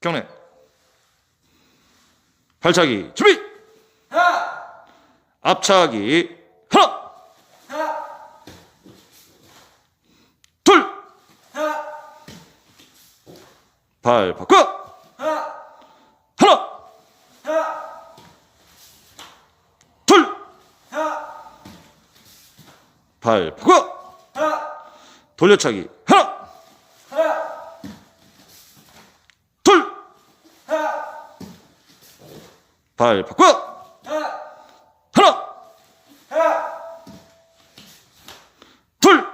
경례. 발차기 준비. 앞차기 하나. 둘. 발 바꿔. 하나. 둘. 발 바꿔. 돌려차기 하나. 둘. 발 바꿔. 하나. 둘.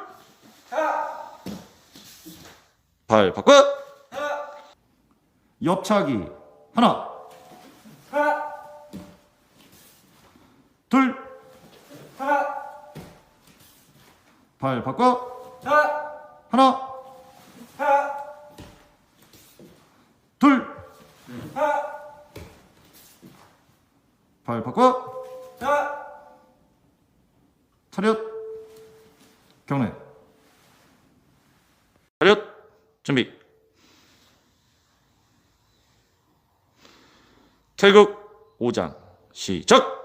발 바꿔. 옆차기 하나. 둘. 발 바꿔. 하나. 둘. 발 바꿔. 차렷. 경례. 차렷. 준비. 태극 5장 시작.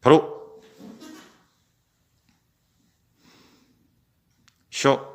바로 쉬어